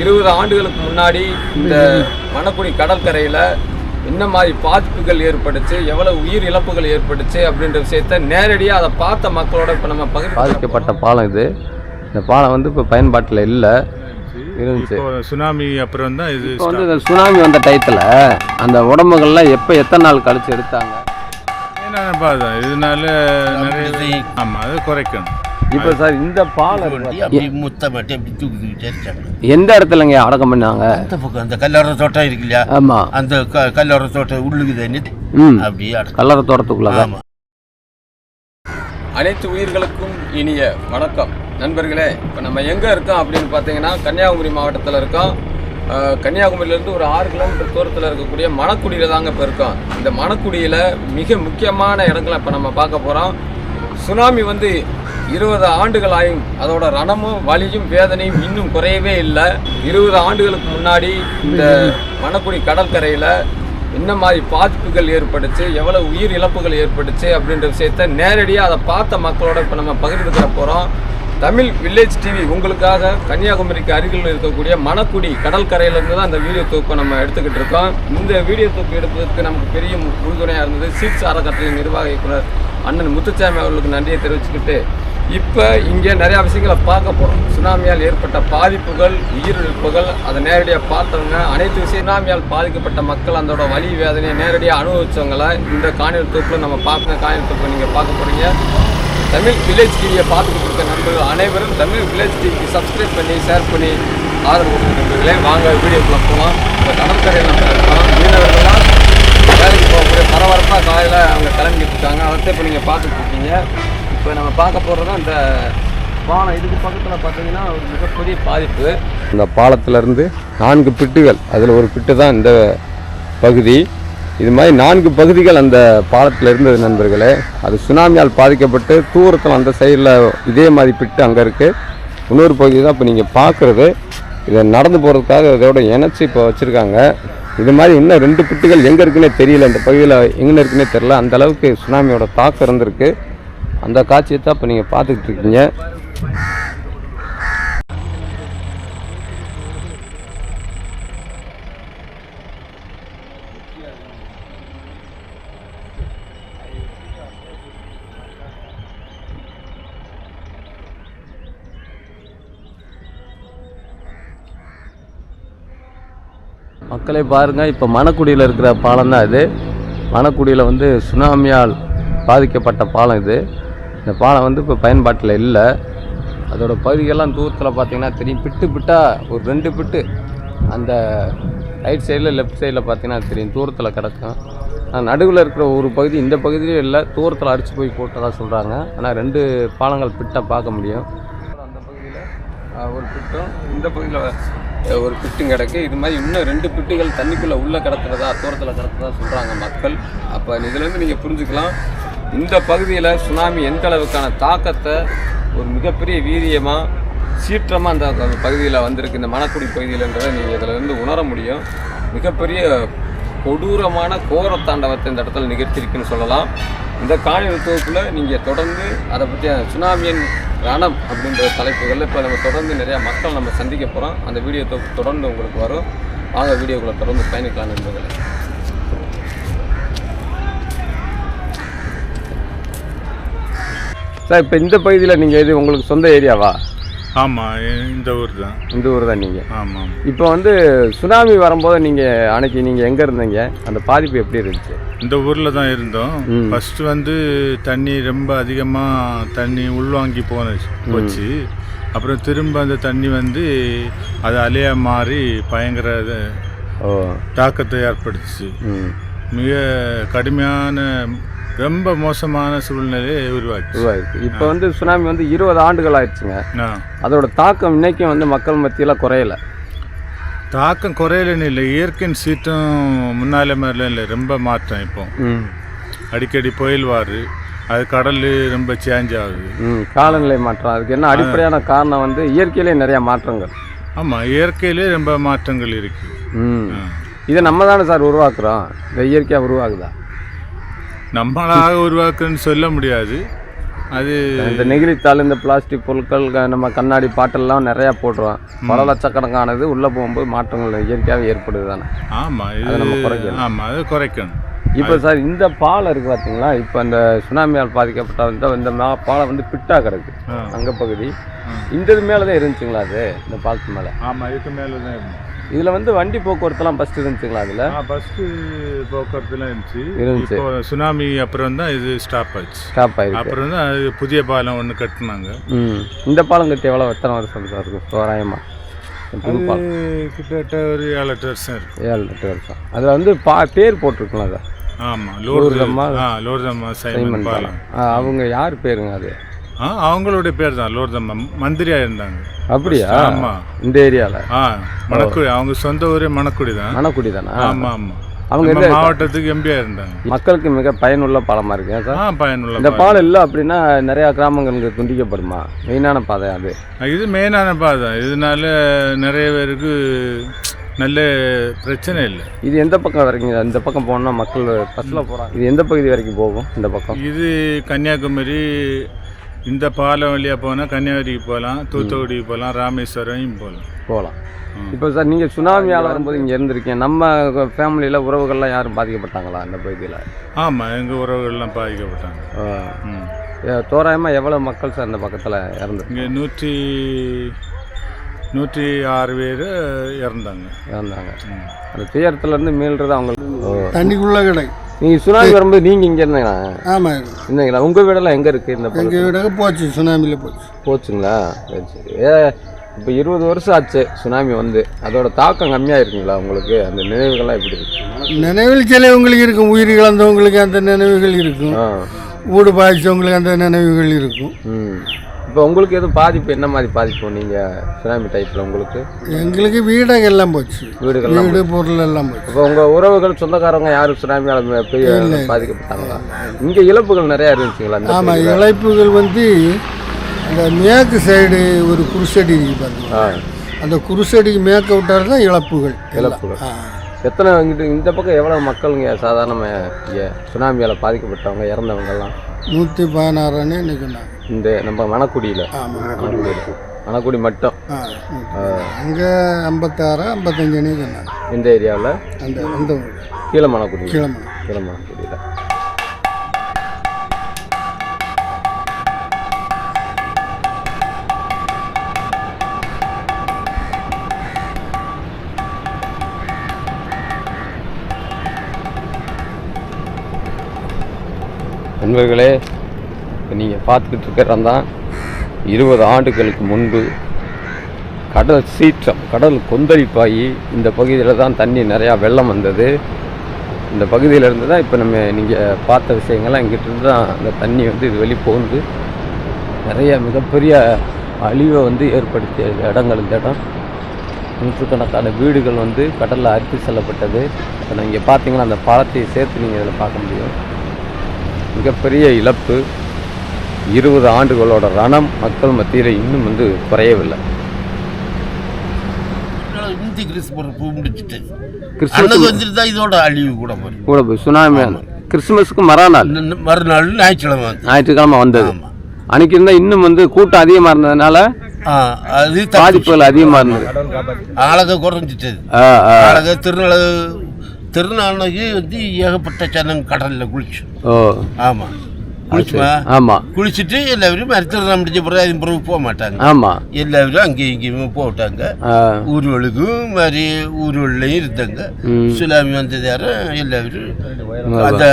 இருபது ஆண்டுகளுக்கு முன்னாடி இந்த மணக்குடி கடற்கரையில் என்ன மாதிரி பாதிப்புகள் ஏற்பட்டுச்சு எவ்வளவு உயிர் இழப்புகள் ஏற்பட்டுச்சு அப்படின்ற விஷயத்த நேரடியாக அதை பார்த்த மக்களோட இப்போ நம்ம பகிர்ந்து பாதிக்கப்பட்ட பாலம் இது. இந்த பாலம் வந்து இப்போ பயன்பாட்டில் இல்லை. இருந்துச்சு. சுனாமி அப்புறம் தான் இது இப்போ வந்து இந்த சுனாமி வந்த டயத்தில் அந்த உடம்புகள்லாம் எப்போ எத்தனை நாள் கழிச்சு எடுத்தாங்க? அதான் இதனால நிறைய ஆமாம் அது குறைக்கணும். இப்போ சார் இந்த இருக்கு வண்டி அப்படி முத்த மாட்டி அப்படி தூக்கி தூக்கிட்டு அடிச்சாங்க எந்த இடத்துலங்க அடக்கம் பண்ணாங்க? அந்த பக்கம் அந்த கல்லறை தோட்டம் இருக்கு இல்லையா? ஆமாம் அந்த க- கல்லறை தோட்டம் உள்ளுக்கு தண்ணி ம். அப்படியே அடக்கம். கல்லறை தோட்டத்துக்குள்ள ஆமா. அனைத்து உயிர்களுக்கும் இனிய வணக்கம். நண்பர்களே இப்போ நம்ம எங்கே இருக்கோம் அப்படின்னு பார்த்தீங்கன்னா கன்னியாகுமரி மாவட்டத்தில் இருக்கோம். கன்னியாகுமரியிலேருந்து ஒரு ஆறு கிலோமீட்டர் தூரத்தில் இருக்கக்கூடிய மணக்குடியில் தாங்க இப்போ இருக்கோம். இந்த மணக்குடியில் மிக முக்கியமான இடங்களை இப்போ நம்ம பார்க்க போகிறோம் சுனாமி வந்து இருபது ஆண்டுகள் ஆகும் அதோட ரணமும் வலியும் வேதனையும் இன்னும் குறையவே இல்லை. இருபது ஆண்டுகளுக்கு முன்னாடி இந்த மணக்குடி கடற்கரையில் என்ன மாதிரி பாதிப்புகள் ஏற்பட்டுச்சு எவ்வளவு உயிர் இழப்புகள் ஏற்பட்டுச்சு அப்படின்ற விஷயத்த நேரடியாக அதை பார்த்த மக்களோட இப்போ நம்ம பகிர்ந்துக்கிற போகிறோம் தமிழ் வில்லேஜ் டிவி உங்களுக்காக கன்னியாகுமரிக்கு அருகில் இருக்கக்கூடிய மணக்குடி கடற்கரையிலேருந்து தான் அந்த வீடியோ தொகுப்பை நம்ம எடுத்துக்கிட்டு இருக்கோம். இந்த வீடியோ தொகுப்பு எடுப்பதற்கு நமக்கு பெரிய உறுதுணையாக இருந்தது சீட்ஸ் அறக்கட்டளை நிர்வாக இயக்குனர் அண்ணன் முத்துச்சாமி அவர்களுக்கு நன்றியை தெரிவிச்சுக்கிட்டு இப்போ இங்கே நிறையா விஷயங்களை பார்க்க போகிறோம் சுனாமியால் ஏற்பட்ட பாதிப்புகள் உயிரிழப்புகள் அதை நேரடியாக பார்த்தவங்க அனைத்து விஷயம் சுனாமியால் பாதிக்கப்பட்ட மக்கள் அதோட வலி வேதனையை நேரடியாக அனுபவிச்சவங்களை இந்த காணொலி தொகுப்பில் நம்ம பார்க்க காணொலி தொகுப்பை நீங்கள் பார்க்க போகிறீங்க தமிழ் வில்லேஜ் டிவியை பார்த்துக்கிட்டு இருக்க நண்பர்கள் அனைவரும் தமிழ் வில்லேஜ் டிவிக்கு சப்ஸ்கிரைப் பண்ணி ஷேர் பண்ணி ஆதரவு கொடுக்குற நண்பர்களே. வாங்க வீடியோக்குள்ளே போகலாம் இப்போ கடற்கரையில் நம்ம இருக்கோம் மீனவர்கள்லாம் இப்போ ஒரு பரபரப்பாக காலையில் அவங்க கிளம்பிட்டு இருக்காங்க அதை இப்போ நீங்கள் பார்த்துட்டு இருக்கீங்க இப்போ நம்ம பார்க்க போகிறது இந்த பாலம். இதுக்கு பக்கத்தில் பார்த்தீங்கன்னா ஒரு மிகப்பெரிய பாதிப்பு. இந்த பாலத்திலேருந்து நான்கு பிட்டுகள் அதில் ஒரு பிட்டு தான் இந்த பகுதி. இது மாதிரி நான்கு பகுதிகள் அந்த பாலத்தில் இருந்தது நண்பர்களே. அது சுனாமியால் பாதிக்கப்பட்டு தூரத்தில் அந்த சைடில் இதே மாதிரி பிட்டு அங்கே இருக்குது இன்னொரு பகுதி தான் இப்போ நீங்கள் பார்க்குறது. இதை நடந்து போகிறதுக்காக இதோட இணைச்சி இப்போ வச்சுருக்காங்க. இது மாதிரி இன்னும் ரெண்டு பிட்டுகள் எங்கே இருக்குன்னே தெரியல இந்த பகுதியில் எங்கே இருக்குன்னே தெரில அந்த அளவுக்கு சுனாமியோட தாக்கம் இருந்திருக்கு. அந்த காட்சியை தான் இப்போ நீங்கள் பார்த்துக்கிட்டு இருக்கீங்க. மக்களை பாருங்கள் இப்போ மணக்குடியில் இருக்கிற பாலம் தான் இது. மணக்குடியில் வந்து சுனாமியால் பாதிக்கப்பட்ட பாலம் இது. இந்த பாலம் வந்து இப்போ பயன்பாட்டில் இல்லை. அதோடய பகுதிகள்லாம் தூரத்தில் பார்த்தீங்கன்னா தெரியும். பிட்டு பிட்டாக ஒரு ரெண்டு பிட்டு அந்த ரைட் சைடில் லெஃப்ட் சைடில் பார்த்தீங்கன்னா தெரியும். தூரத்தில் கிடக்கும். ஆனால் நடுவில் இருக்கிற ஒரு பகுதி இந்த பகுதியிலே இல்லை. தூரத்தில் அடித்து போய் போட்டதாக சொல்கிறாங்க ஆனால் ரெண்டு பாலங்கள் பிட்டாக பார்க்க முடியும். அந்த பகுதியில் ஒரு பிட்டும் இந்த பகுதியில் ஒரு பிட்டும் கிடக்கு. இது மாதிரி இன்னும் ரெண்டு பிட்டுகள் தண்ணிக்குள்ளே உள்ளே கிடக்கிறதா தூரத்தில் கிடக்கிறதா சொல்கிறாங்க மக்கள். அப்போ இதுலேருந்து நீங்கள் புரிஞ்சுக்கலாம். இந்த பகுதியில் சுனாமி எந்த அளவுக்கான தாக்கத்தை ஒரு மிகப்பெரிய வீரியமாக சீற்றமாக அந்த அந்த பகுதியில் வந்திருக்கு இந்த மணக்குடி பகுதியிலன்றதை நீங்கள் இதில் இருந்து உணர முடியும். மிகப்பெரிய கொடூரமான கோர தாண்டவத்தை இந்த இடத்துல நிகழ்த்திருக்குன்னு சொல்லலாம். இந்த காணொலி தொகுப்பில் நீங்கள் தொடர்ந்து அதை பற்றிய சுனாமியின் ரணம் அப்படின்ற தலைப்புகளில் இப்போ நம்ம தொடர்ந்து நிறையா மக்கள் நம்ம சந்திக்க போகிறோம் அந்த வீடியோ தொகுப்பு தொடர்ந்து உங்களுக்கு வரும். வாங்க வீடியோக்குள்ளே தொடர்ந்து பயணிக்கலாம் நண்பர்களே. சார் இப்போ இந்த பகுதியில் நீங்கள் இது உங்களுக்கு சொந்த ஏரியாவா? ஆமாம் இந்த ஊர் தான். இந்த ஊர் தான் நீங்கள் ஆமாம் இப்போ வந்து சுனாமி வரும்போது நீங்கள் அன்னைக்கு நீங்கள் எங்கே இருந்தீங்க? அந்த பாதிப்பு எப்படி இருந்துச்சு? இந்த ஊரில் தான் இருந்தோம். ஃபஸ்ட்டு வந்து தண்ணி ரொம்ப அதிகமாக தண்ணி உள்வாங்கி போனச்சு போச்சு. அப்புறம் திரும்ப அந்த தண்ணி வந்து அது அலையாக மாறி பயங்கர தாக்கத்தை ஏற்படுத்துச்சு. மிக கடுமையான ரொம்ப மோசமான சூழ்நிலையை உருவாச்சு உருவாயிருக்கு. இப்போ வந்து சுனாமி வந்து இருபது ஆண்டுகள் ஆயிடுச்சுங்க. அதோட தாக்கம் இன்னைக்கும் வந்து மக்கள் மத்தியில் குறையல. தாக்கம் குறையலன்னு இல்லை இயற்கையின் சீற்றம் முன்னாலே மாதிரிலாம் இல்லை. ரொம்ப மாற்றம் இப்போ. அடிக்கடி புயல் வாரு அது கடல் ரொம்ப சேஞ்ச் ஆகுது. காலநிலை மாற்றம். அதுக்கு என்ன அடிப்படையான காரணம் வந்து இயற்கையிலே நிறைய மாற்றங்கள். ஆமாம் இயற்கையிலே ரொம்ப மாற்றங்கள் இருக்கு. ம். ஆ. இதை நம்ம தானே சார் உருவாக்குறோம்? இந்த இயற்கையாக உருவாகுதா நம்மளாக உருவாக்குன்னு சொல்ல முடியாது. அது இந்த நெகிழித்தாள் இந்த பிளாஸ்டிக் பொருட்கள் நம்ம கண்ணாடி பாட்டெல்லாம் நிறையா போட்டுருவோம் பல லட்சக்கணக்கானது உள்ளே போகும்போது மாற்றங்கள் இயற்கையாகவே ஏற்படுது தானே ஆமாம் இது நம்ம குறைக்கணும். ஆமாம் அது குறைக்கணும். இப்போ சார் இந்த பாலம் இருக்குது பார்த்தீங்களா? இப்போ அந்த சுனாமியால் பாதிக்கப்பட்ட இந்த இந்த பாலம் வந்து பிட்டா கிடக்கு. அங்க பகுதி. இந்த இது மேலே தான் இருந்துச்சுங்களா அது இந்த பாலத்து மேலே? ஆமாம் இதுக்கு மேலே தான் இருந்தோம் இதில் வந்து வண்டி போக்குவரத்துலாம் ஃபஸ்ட்டு இருந்துச்சுங்களா அதில் ஃபஸ்ட்டு போக்குவரத்துலாம் இருந்துச்சு. இருந்துச்சு. சுனாமி அப்புறம் தான் இது ஸ்டாப் ஆச்சு. ஸ்டாப் ஆயிருக்கு. அப்புறம் தான் அது புதிய பாலம் ஒன்று கட்டினாங்க. இந்த பாலம் கட்டி எவ்வளோ எத்தனை வருஷம் சார் தோராயமாக அது பாலம். கிட்டத்தட்ட ஒரு ஏழு எட்டு வருஷம் இருக்கு. ஏழு எட்டு வருஷம். அதில் வந்து பா பேர் போட்டிருக்கலாம் அதை? ஆமாம் லோர்தம்மா? லோர்தம்மா. சைமன் பாலம். அவங்க யார் பேருங்க அது? ஆ அவங்களுடைய பேர் தான் லோர்தம்மா மந்திரியா இருந்தாங்க. அப்படியா? ஆமா. இந்த ஏரியாவில் ஆ மணக்குடி அவங்க சொந்த ஊரே மணக்குடி தான் மணக்குடி தானே ஆமா ஆமா. அவங்க மாவட்டத்துக்கு எம்பியா இருந்தாங்க. மக்களுக்கு மிக பயனுள்ள பாலமாக இருக்கு சார்? ஆ பயனுள்ள இந்த பாலம். பாலம் இல்லை அப்படின்னா நிறையா கிராமங்களுக்கு துண்டிக்கப்படுமா? மெயினான பாதை அது. இது மெயினான பாதை. இதனால நிறைய பேருக்கு நல்ல பிரச்சனை இல்லை. இது எந்த பக்கம் வரைக்கும் இந்த பக்கம் போகணும்னா மக்கள் பஸ்ஸில் போகிறாங்க இது எந்த பகுதி வரைக்கும் போகும் இந்த பக்கம்? இது கன்னியாகுமரி இந்த பாலம் வழியாக போனால் கன்னியாகுமரிக்கு போகலாம் தூத்துக்குடிக்கு போகலாம் ராமேஸ்வரம் போகலாம் போகலாம் இப்போ சார் நீங்கள் சுனாமியால் வரும்போது இங்கே இருந்திருக்கீங்க. நம்ம ஃபேமிலியில் உறவுகள்லாம் யாரும் பாதிக்கப்பட்டாங்களா இந்த பகுதியில்? ஆமாம் எங்கள் உறவுகள்லாம் பாதிக்கப்பட்டாங்க. ம். தோராயமாக எவ்வளோ மக்கள் சார் இந்த பக்கத்தில் இறந்து இங்கே நூற்றி நூற்றி ஆறு பேர் இறந்தாங்க. இறந்தாங்க. ம். அந்த துயரத்துலேருந்து மீள்றது அவங்களுக்கு தண்ணிக்குள்ளே கிடக்கு. நீங்கள் சுனாமி வரும்போது நீங்கள் இங்கே இருந்தீங்களா? ஆமாம் இருந்தீங்களா? உங்கள் வீடெல்லாம் எங்கே இருக்குது இந்த எங்கள் வீடாக போச்சு சுனாமியில் போச்சு. போச்சுங்களா? சரி சரி. ஏ இப்போ இருபது வருஷம் ஆச்சு சுனாமி வந்து. அதோட தாக்கம் கம்மியாக இருக்குங்களா உங்களுக்கு? அந்த நினைவுகள்லாம் எப்படி இருக்கு? நினைவில் சிலவங்களுக்கு இருக்கும். உயிர் இழந்தவங்களுக்கு அந்த நினைவுகள் இருக்கும். வீடு பாதிச்சவங்களுக்கு அந்த நினைவுகள் இருக்கும். ம். இப்போ உங்களுக்கு எதுவும் பாதிப்பு என்ன மாதிரி பாதிப்பு நீங்கள் சுனாமி டைப்பில் உங்களுக்கு? எங்களுக்கு வீடாக எல்லாம் போச்சு. வீடுகள்லாம் வீடு பொருள் எல்லாம் போச்சு. இப்போ உங்கள் உறவுகள் சொந்தக்காரங்க யாரும் சுனாமியால் பெரிய பாதிக்கப்பட்டாங்களா? இங்கே இழப்புகள் நிறையா இருந்துச்சுங்களா இந்த ஆமாம்? இழைப்புகள் வந்து அந்த மேற்கு சைடு ஒரு குருசடி பாருங்க. அந்த குருசடிக்கு மேற்க விட்டால் தான் இழப்புகள். இழப்புகள். எத்தனை இந்த பக்கம் எவ்வளோ மக்களுங்க சாதாரணமாக சுனாமியால் பாதிக்கப்பட்டவங்க இறந்தவங்கெல்லாம்? நூற்றி பதினாறுன்னு நினைக்கிறாங்க இந்த நம்ம மணக்குடியில் மணக்குடி மட்டும். அங்கே ஐம்பத்தாறு ஐம்பத்தஞ்சுன்னு சொன்னாங்க இந்த ஏரியாவில்? அந்த அந்த. கீழே மணக்குடி கீழே மணக்குடியில் நண்பர்களே இப்போ நீங்கள் பார்த்துக்கிட்டு இருக்கிறோம் தான் இருபது ஆண்டுகளுக்கு முன்பு கடல் சீற்றம் கடல் கொந்தளிப்பாகி இந்த பகுதியில் தான் தண்ணி நிறையா வெள்ளம் வந்தது. இந்த பகுதியிலேருந்து தான் இப்போ நம்ம நீங்கள் பார்த்த விஷயங்கள்லாம் இங்கிட்டிருந்து தான் அந்த தண்ணி வந்து இது வெளி போகுது. நிறைய மிகப்பெரிய அழிவை வந்து ஏற்படுத்திய இடங்கள் இந்த இடம். நூற்றுக்கணக்கான வீடுகள் வந்து கடலில் அறுத்து செல்லப்பட்டது. இப்போ நீங்கள் பார்த்தீங்கன்னா அந்த பாலத்தை சேர்த்து நீங்கள் இதில் பார்க்க முடியும். மிகப்பெரிய இழப்பு இருபது ஆண்டுகளோட ரணம் மக்கள் மத்தியில் இன்னும் வந்து குறையவில்லை. இந்தி முடிச்சுட்டு வந்துட்டு தான் இதோட அழிவு கூட வரும் கூட போய் சுனாமி கிறிஸ்துமஸுக்கு மறுநாள். மறுநாள் ஞாயிற்றுக்கிழமை ஞாயிற்றுக்கிழமை வந்தது. அன்னைக்கு இருந்தால் இன்னும் வந்து கூட்டம் அதிகமாக இருந்ததுனால அது தப்பு. பாதிப்புகள் அதிகமாக இருந்தது. ஆளக குறைஞ்சிட்டது. ஆ ஆ. திருநாளைக்கு வந்து ஏகப்பட்ட ஜனங்க கடல்ல குளிச்சு. ஓ. ஆமா. குளிச்சுமா? ஆமாம் குளிச்சுட்டு எல்லாரும் மருத்துவம் முடிஞ்ச பிறகு அது பிறகு போக மாட்டாங்க. ஆமாம் எல்லாரும் அங்கேயும் இங்கேயுமே போட்டாங்க. ஆ. ஊர்வலுக்கும் மாதிரி ஊர்வலையும் இருந்தாங்க. ம். சுனாமி வந்தது யாரும் எல்லாரும் அந்த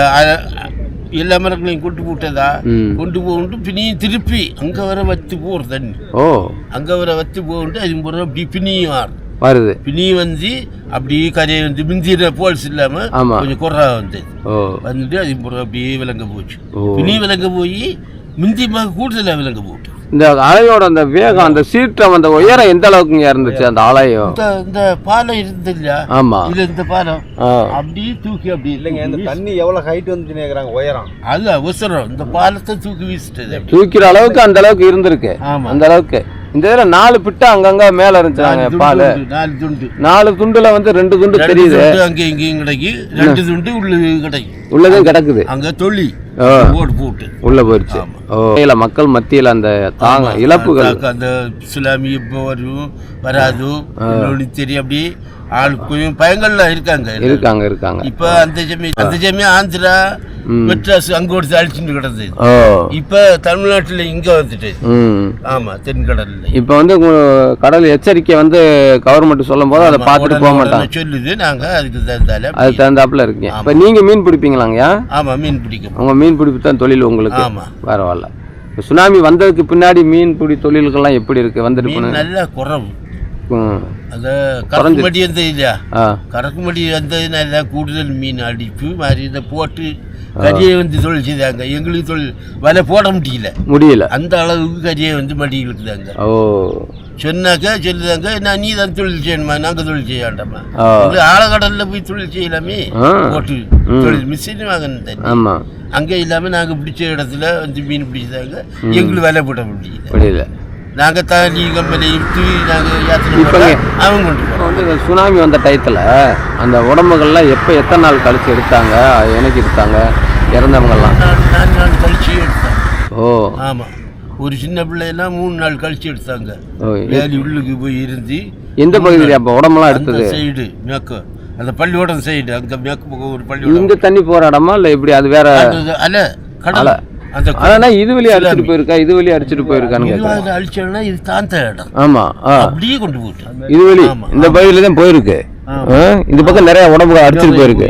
எல்லா மரங்களையும் கொண்டு போட்டதா. கொண்டு போகுண்டு பின்னியும் திருப்பி அங்க வர வத்து போற தண்ணி. ஓ. அங்க வர வத்து போகுண்டு அது பிறகு அப்படி பின்னியும் ஆறு. வருது. பின்னி வந்து அப்படியே கரையை வந்து மிந்திர போல்ஸ் இல்லாம ஆமா. கொஞ்சம் குறா வந்தது. ஓ. வந்துட்டு அது அப்படியே விளங்க போச்சு. பின்னி விளங்க போய் மிந்தி கூடுதலா விளங்க போட்டு இந்த அலையோட அந்த வேகம் அந்த சீற்றம் அந்த உயரம் எந்த அளவுக்குங்க இருந்துச்சு அந்த அலையும் இந்த இந்த பாலம் இருந்தது இல்லையா ஆமாம் இது இந்த பாலம். அப்படியே தூக்கி அப்படி இல்லைங்க இந்த தண்ணி எவ்வளோ ஹைட் வந்துச்சுன்னு கேட்குறாங்க உயரம். அது அவசரம். இந்த பாலத்தை தூக்கி வீசிட்டது அப்படி. தூக்கிற அளவுக்கு அந்த அளவுக்கு இருந்திருக்கு. ஆமா. அந்த அளவுக்கு. இந்த இதுல நாலு பிட்டு அங்கங்க மேல இருந்துச்சாங்க பால். நாலு துண்டு. நாலு துண்டுல வந்து ரெண்டு துண்டு தெரியுது. அங்கே இங்கேயும் கிடைக்கு. ரெண்டு துண்டு உள்ள கிடைக்கும் உள்ளதும் கிடக்குது. அங்க ஆ. போட்டு போட்டு. உள்ள போயிருச்சு. ஓ இல்ல மக்கள் மத்தியில அந்த தாங்க இழப்புகள். அந்த- சுனாமி இப்போ வரும் வராது. தெரியும். அப்படி கொஞ்சம் பயங்கள்லாம் இருக்காங்க இருக்காங்க இருக்காங்க. இப்ப அந்த சமயம் அந்த சமயம் ஆந்திரா மெட்ராஸ் அங்க ஒரு அழிச்சுட்டு கிடந்தது இப்ப தமிழ்நாட்டுல இங்க வந்துட்டு. ஆமா தென்கடல்ல. இப்போ வந்து கடல் எச்சரிக்கை வந்து கவர்மெண்ட் சொல்லும் போது அதை பார்த்துட்டு போக மாட்டாங்க. சொல்லுது. நாங்க அதுக்கு தகுந்தால அது தகுந்தாப்புல இருக்கீங்க. இப்போ நீங்க மீன் பிடிப்பீங்களாங்கய்யா ஆமா மீன் பிடிக்கும். உங்க மீன் பிடிப்பு தான் தொழில் உங்களுக்கு? ஆமா. பரவாயில்ல சுனாமி வந்ததுக்கு பின்னாடி மீன் பிடி தொழில்கள்லாம் எப்படி இருக்கு? வந்துட்டு நல்லா குறவு. ஆ கறக்குமடி அந்த நல்லா கூடுதல் மீன் அடிப்பு மாதிரி இதை போட்டு கரியை வந்து தொழில் செய்தாங்க எங்களுக்கு தொழில் வலை போட முடியல முடியல அந்த அளவுக்கு கரியை வந்து மடியில் விட்டுதாங்க ஓ சொன்னாக்க சொல்லுதாங்க நான் நீ தான் தொழில் செய்யணுமா நாங்க தொழில் செய்ய வேண்டாமா ஆழக்கடல்ல போய் தொழில் செய்யலாமே. போட்டு தொழில் மிஷின் வாங்கணும் தண்ணி அங்கே இல்லாம நாங்க பிடிச்ச இடத்துல வந்து மீன் பிடிச்சாங்க எங்களுக்கு வலை போட முடியல முடியல நாங்க தண்ணி கம்பெனி விட்டு நாங்க யாத்திரை இங்க- அவங்க கொண்டு வந்து சுனாமி வந்த டயத்தில் அந்த உடம்புகள்லாம் எப்போ எத்தனை நாள் கழிச்சு எடுத்தாங்க? எனக்கு எடுத்தாங்க? இறந்தவங்கெல்லாம் நாலு நாள் கழிச்சு எடுத்தாங்க. ஓ. ஆமா. ஒரு சின்ன பிள்ளையெல்லாம் மூணு நாள் கழிச்சு எடுத்தாங்க. வேலி உள்ளுக்கு போய் இருந்து எந்த பகுதியில்? அப்போ உடம்பெல்லாம் அந்த எடுத்தது? சைடு மேற்கு. அந்த பள்ளியோடம் சைடு அங்க மேற்கு பக்கம் ஒரு பள்ளியோடம் இந்த தண்ணி இடமா இல்லை இப்படி அது வேற அல்ல கடல். அந்த ஆனா இது வழியா அடிச்சிட்டு போயிருக்கா? இது வழியா அடிச்சிட்டு போயிருக்கான்னு அழிச்சோம்னா இது தாந்த இடம் ஆமா அப்படியே கொண்டு போட்டு. இது வழி. இந்த பகுதியில தான் போயிருக்கு. இந்த பக்கம் நிறைய உடம்பு அடிச்சிட்டு போயிருக்கு.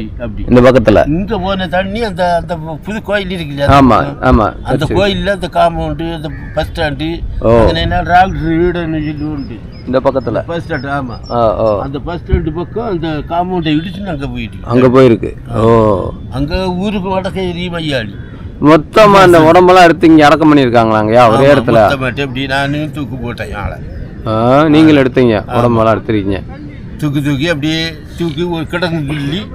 இந்த பக்கத்துல. இங்க போன தண்ணி அந்த அந்த புது கோயில் இருக்கு இல்லையா ஆமா ஆமா அந்த கோயில்ல அந்த காம்பவுண்டு அந்த பஸ் ஸ்டாண்டு. ராக்டர் வீடுன்னு சொல்லி உண்டு. இந்த பக்கத்துல. பஸ் ஸ்டாண்ட் ஆமா. அந்த பஸ் ஸ்டாண்டு பக்கம் அந்த காம்பவுண்டை இடிச்சு அங்க போயிட்டு. அங்க போயிருக்கு. ஓ. அங்க ஊருக்கு வடக்கேரி மையாளி மொத்தமா அந்த உடம்பெல்லாம் எடுத்து இங்க அடக்கம் பண்ணிருக்காங்களாங்கய்யா ஒரே இடத்துல. அப்படி நானும் தூக்கு போட்டேன் ஆளை. ஆ, நீங்களும் எடுத்தீங்க உடம்பெல்லாம் எடுத்துருக்கீங்க. தூக்கி தூக்கி அப்படியே தூக்கி ஒரு கிடங்கு கிள்ளி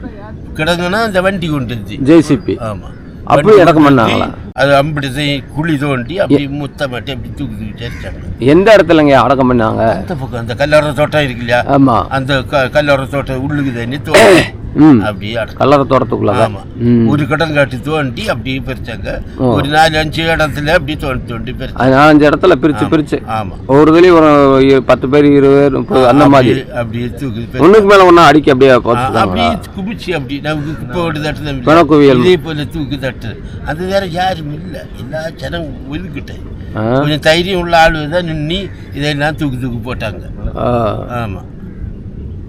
கிடங்குனா அந்த வண்டி கொண்டு ஜேசிபி. ஆமா. அப்படி வண்டி அடக்கம் கொண்டு பண்ணாங்களா? அது அம்பிடி செய் குழி தோண்டி அப்படி முத்தமாட்டி அப்படி தூக்கி தூக்கி சரிச்சாங்க எந்த இடத்துலங்க அடக்கம் பண்ணாங்க? அந்த பக்கம் அந்த கல்லறை தோட்டம் இருக்கு இல்லையா? ஆமா. அந்த கல்லறை தோட்டம் உள்ளுக்கு தண்ணி தோண்டி அடக்கம். கல்லறை தோட்டத்துக்குள்ள ஆமா. ஒரு கடங்காட்டி தோண்டி அப்படியே பிரிச்சாங்க. ஒரு நாலு அஞ்சு இடத்துல அப்படியே தோண்டி தோண்டி பிரிச்சாங்க. அது நாலஞ்சு இடத்துல பிரிச்சு பிரிச்சு. ஆமா. ஒரு இதுலயும் ஒரு பத்து பேர் இருபது பேர் முப்பது அந்த மாதிரி. அப்படியே- அப்படியே தூக்கி பிரிச்சு- ஒண்ணுக்கு மேல ஒண்ணா அடிக்க அப்படியே அப்படியே குமிச்சு அப்படி நமக்கு குப்பை ஓட்டு தட்டு பிணக்குவியல். இதே போல தூக்கி தட்டு அது வேற யாரும் இல்லை. எல்லா ஜனம் ஒதுக்கிட்டேன் ஆ. கொஞ்சம் தைரியம் உள்ள ஆளு தான் நின்று இதெல்லாம் தூக்கி தூக்கி போட்டாங்க. ஆ, ஆமா.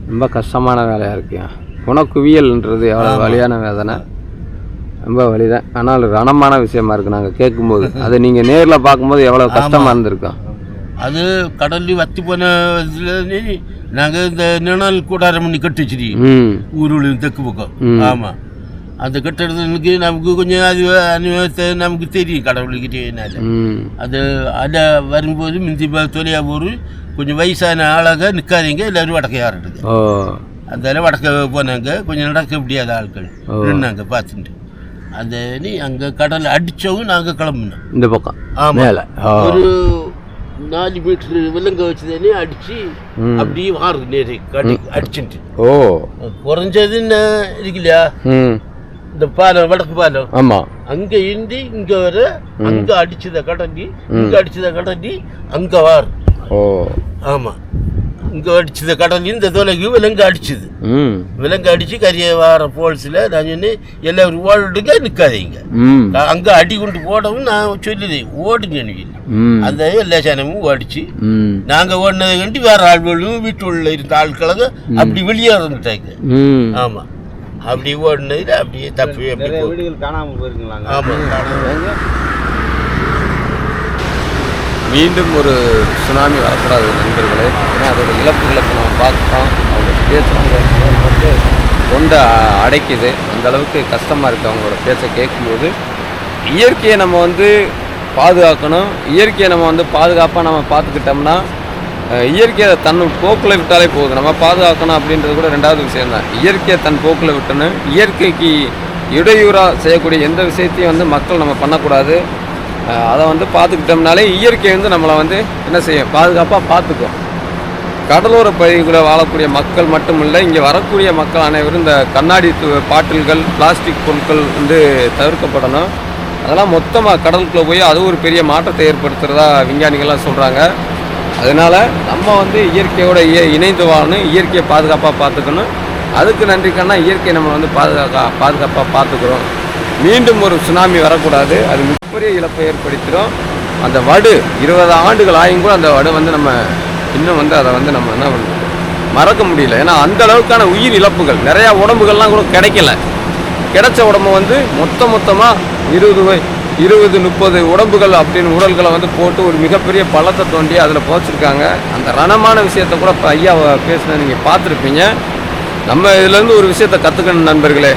ரொம்ப கஷ்டமான வேலையா இருக்கு குணக்குவியல்ன்றது எவ்வளவு வலியான வேதனை? ரொம்ப வலிதான். ஆனால் ரணமான விஷயமா இருக்கு நாங்க கேட்கும்போது. அதை நீங்க நேர்ல பார்க்கும்போது எவ்வளவு கஷ்டமா இருந்திருக்கும். அது கடல்ல வத்தி போன இதுல நீ- நாங்க இந்த நிழல் கூடாரம் கட்டி வச்சிருக்கோம். ம். ஊருள்ள தெற்கு பக்கம். ஆமா. அந்த கட்டுறதுக்கு நமக்கு கொஞ்சம் அது அனுபவத்தை நமக்கு தெரியும் கடவுளுக்கிட்டேனால ம் அது அலை வரும்போது மிந்தி தொலையா போரு கொஞ்சம் வயசான ஆளாக நிற்காதீங்க எல்லாரும் வடக்க யாருடுது ஓ அந்த வடக்க போனாங்க கொஞ்சம் நடக்க முடியாத ஆட்கள் நின்னாங்க பார்த்துட்டு அந்த நீ அங்கே கடல் அடித்தவும் நாங்கள் கிளம்புனோம் இந்த பக்கம் ஆமா. மேல ஓ ஒரு நாலு மீட்டர் விலங்க வச்சுதானே அடிச்சு அப்படியே மாறுது நேரு அடிச்சுட்டு ஓ குறைஞ்சதுன்னு இருக்கு இல்லையா இந்த பாலம் வடக்கு பாலம் ஆமா. அங்க இருந்து இங்க வர அங்க அடிச்சத கடண்டி இங்க அடிச்சத கடண்டி அங்க வார். ஓ. ஆமா. இங்க அடிச்சத கடண்டி இந்த தொலைக்கு விலங்கு அடிச்சது. விலங்கு அடிச்சு கரிய வார போல்ஸ்ல நான் சொன்னேன் எல்லாரும் ஓடுங்க நிக்காதீங்க. அங்க அடி கொண்டு போடவும் நான் சொல்லுதேன் ஓடுங்க ம். அந்த எல்லா ஜனமும் ஓடிச்சு. நாங்க ஓடினதை கண்டு வேற ஆள்களும் வீட்டுள்ள இருந்த ஆட்களுங்க அப்படி வெளியே இருந்துட்டாங்க ம். ஆமா. அப்படி ஓடினதுல அப்படியே தப்பி அப்படி வீடுகள் காணாம போயிருக்கலாங்க ஆமா மீண்டும் ஒரு சுனாமி வரக்கூடாது நண்பர்களே. ஏன்னா அதோட இழப்புகளை இப்போ நம்ம பார்த்துட்டோம். அவங்க பேசுகிறாங்க வந்து தொண்டை அடைக்குது. அந்த அளவுக்கு கஷ்டமாக இருக்குது அவங்களோட பேச்சை கேட்கும்போது. இயற்கையை நம்ம வந்து பாதுகாக்கணும். இயற்கையை நம்ம வந்து பாதுகாப்பாக நம்ம பார்த்துக்கிட்டோம்னா இயற்கையை தன் போக்கில் விட்டாலே போதும். நம்ம பாதுகாக்கணும் அப்படின்றது கூட ரெண்டாவது விஷயம் தான். இயற்கையை தன் போக்கில் விட்டணும். இயற்கைக்கு இடையூறாக செய்யக்கூடிய எந்த விஷயத்தையும் வந்து மக்கள் நம்ம பண்ணக்கூடாது. அதை வந்து பார்த்துக்கிட்டோம்னாலே இயற்கை வந்து நம்மளை வந்து என்ன செய்யும்? பாதுகாப்பாக பார்த்துக்கும். கடலோர பகுதிகளில் வாழக்கூடிய மக்கள் மட்டும் இல்லை இங்கே வரக்கூடிய மக்கள் அனைவரும் இந்த கண்ணாடி பாட்டில்கள் பிளாஸ்டிக் பொருட்கள் வந்து தவிர்க்கப்படணும். அதெல்லாம் மொத்தமாக கடலுக்குள்ளே போய் அது ஒரு பெரிய மாற்றத்தை ஏற்படுத்துகிறதா விஞ்ஞானிகள்லாம் சொல்கிறாங்க அதனால் நம்ம வந்து இயற்கையோட இய இணைந்து வாழணும் இயற்கையை பாதுகாப்பாக பார்த்துக்கணும். அதுக்கு நன்றி கண்ணா இயற்கையை நம்ம வந்து பாதுகாக்கா பாதுகாப்பாக பார்த்துக்கிறோம். மீண்டும் ஒரு சுனாமி வரக்கூடாது. அது மிகப்பெரிய இழப்பை ஏற்படுத்திடும். அந்த வடு இருபது ஆண்டுகள் ஆயும் கூட அந்த வடு வந்து நம்ம இன்னும் வந்து அதை வந்து நம்ம என்ன பண்ணுறோம் மறக்க முடியல. ஏன்னா அந்த அளவுக்கான உயிர் இழப்புகள் நிறையா உடம்புகள்லாம் கூட கிடைக்கல. கிடைச்ச உடம்பு வந்து மொத்த மொத்தமாக இருபது ரூபாய் இருபது முப்பது உடம்புகள் அப்படின்னு உடல்களை வந்து போட்டு ஒரு மிகப்பெரிய பள்ளத்தை தோண்டி அதில் போச்சிருக்காங்க அந்த ரணமான விஷயத்தை கூட இப்போ ஐயா பேசின நீங்கள் பார்த்துருப்பீங்க. நம்ம இதுலேருந்து ஒரு விஷயத்தை கற்றுக்கணும் நண்பர்களே.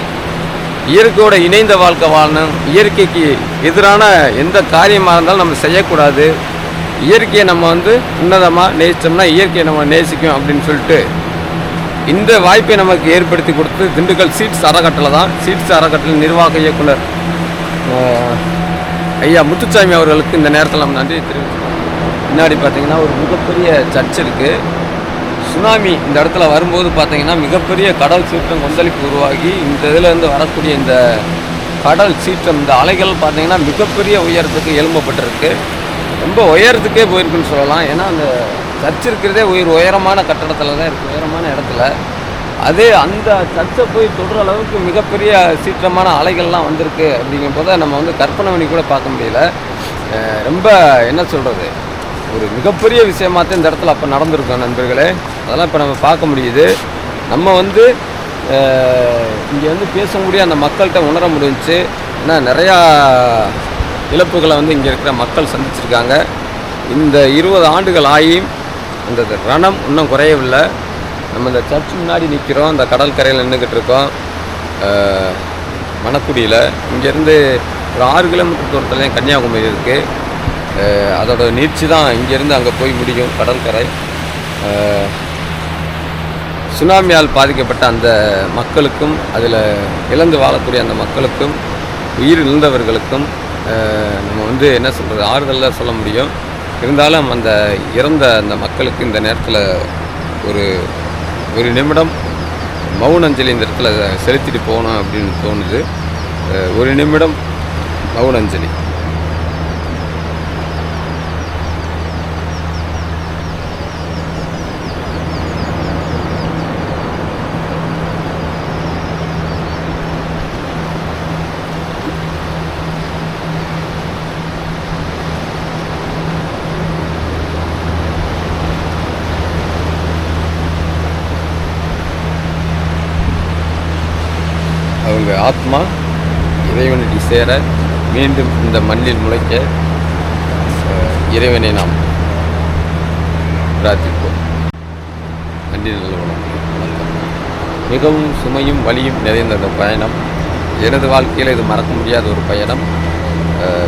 இயற்கையோட இணைந்த வாழ்க்கை வாழணும். இயற்கைக்கு எதிரான எந்த காரியமாக இருந்தாலும் நம்ம செய்யக்கூடாது. இயற்கையை நம்ம வந்து உன்னதமாக நேசித்தோம்னா இயற்கையை நம்ம நேசிக்கும் அப்படின்னு சொல்லிட்டு இந்த வாய்ப்பை நமக்கு ஏற்படுத்தி கொடுத்து திண்டுக்கல் சீட்ஸ் அறக்கட்டளை தான். சீட்ஸ் அறக்கட்டளை நிர்வாக இயக்குனர் ஐயா முத்துச்சாமி அவர்களுக்கு இந்த நேரத்தில் நம்ம நன்றி தெரிவிச்சுக்கோம் பின்னாடி பார்த்தீங்கன்னா ஒரு மிகப்பெரிய சர்ச் இருக்குது சுனாமி இந்த இடத்துல வரும்போது பார்த்தீங்கன்னா மிகப்பெரிய கடல் சீற்றம் கொந்தளிப்பு உருவாகி இந்த இதுலேருந்து வரக்கூடிய இந்த கடல் சீற்றம் இந்த அலைகள் பார்த்தீங்கன்னா மிகப்பெரிய உயரத்துக்கு எலும்பப்பட்டிருக்கு ரொம்ப உயரத்துக்கே போயிருக்குன்னு சொல்லலாம். ஏன்னா அந்த சர்ச் இருக்கிறதே உயிர் உயரமான கட்டடத்தில் தான் இருக்குது உயரமான இடத்துல. அதே அந்த சர்ச்சை போய் தொடுற அளவுக்கு மிகப்பெரிய சீற்றமான அலைகள்லாம் வந்திருக்கு அப்படிங்கும் போது நம்ம வந்து கற்பனை பண்ணி கூட பார்க்க முடியல. ரொம்ப என்ன சொல்கிறது ஒரு மிகப்பெரிய விஷயமாத்தான் இந்த இடத்துல அப்போ நடந்திருக்கோம் நண்பர்களே. அதெல்லாம் இப்போ நம்ம பார்க்க முடியுது. நம்ம வந்து இங்கே வந்து பேசக்கூடிய அந்த மக்கள்கிட்ட உணர முடிஞ்சு ஏன்னா நிறையா இழப்புகளை வந்து இங்கே இருக்கிற மக்கள் சந்திச்சிருக்காங்க. இந்த இருபது ஆண்டுகள் ஆகியும் அந்த ரணம் இன்னும் குறையவில்லை. நம்ம இந்த சர்ச் முன்னாடி நிற்கிறோம் அந்த கடல் கரையில் நின்றுக்கிட்டு இருக்கோம். மணக்குடியில். இங்கேருந்து ஒரு ஆறு கிலோமீட்டர் தூரத்துலேயும் கன்னியாகுமரி இருக்குது அதோட நீர்ச்சி தான் இங்கேருந்து அங்கே போய் முடியும் கடற்கரை சுனாமியால் பாதிக்கப்பட்ட அந்த மக்களுக்கும் அதில் இழந்து வாழக்கூடிய அந்த மக்களுக்கும் உயிர் இழந்தவர்களுக்கும் நம்ம வந்து என்ன சொல்கிறது ஆறுதலில் சொல்ல முடியும். இருந்தாலும் அந்த இறந்த அந்த மக்களுக்கு இந்த நேரத்தில் ஒரு ஒரு நிமிடம் மௌன அஞ்சலி இந்த இடத்துல செலுத்திட்டு போகணும் அப்படின்னு தோணுது. ஒரு நிமிடம் மௌன அஞ்சலி அவங்க ஆத்மா இறைவனடி சேர மீண்டும் இந்த மண்ணில் முளைக்க இறைவனை நாம் பிரார்த்திப்போம். நன்றி நல்ல வணக்கம். மிகவும் சுமையும் வலியும் நிறைந்த அந்த பயணம். எனது வாழ்க்கையில் இது மறக்க முடியாத ஒரு பயணம்.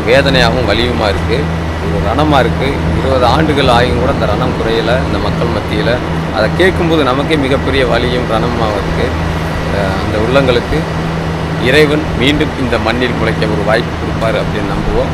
வேதனையாகவும் வலியுமாக இருக்குது ஒரு ரணமாக இருக்குது இருபது ஆண்டுகள் ஆகியும் கூட அந்த ரணம் குறையலை இந்த மக்கள் மத்தியில். அதை கேட்கும்போது நமக்கே மிகப்பெரிய வலியும் ரணமாக இருக்குது அந்த உள்ளங்களுக்கு இறைவன் மீண்டும் இந்த மண்ணில் முளைக்க ஒரு வாய்ப்பு கொடுப்பார் அப்படின்னு நம்புவோம்.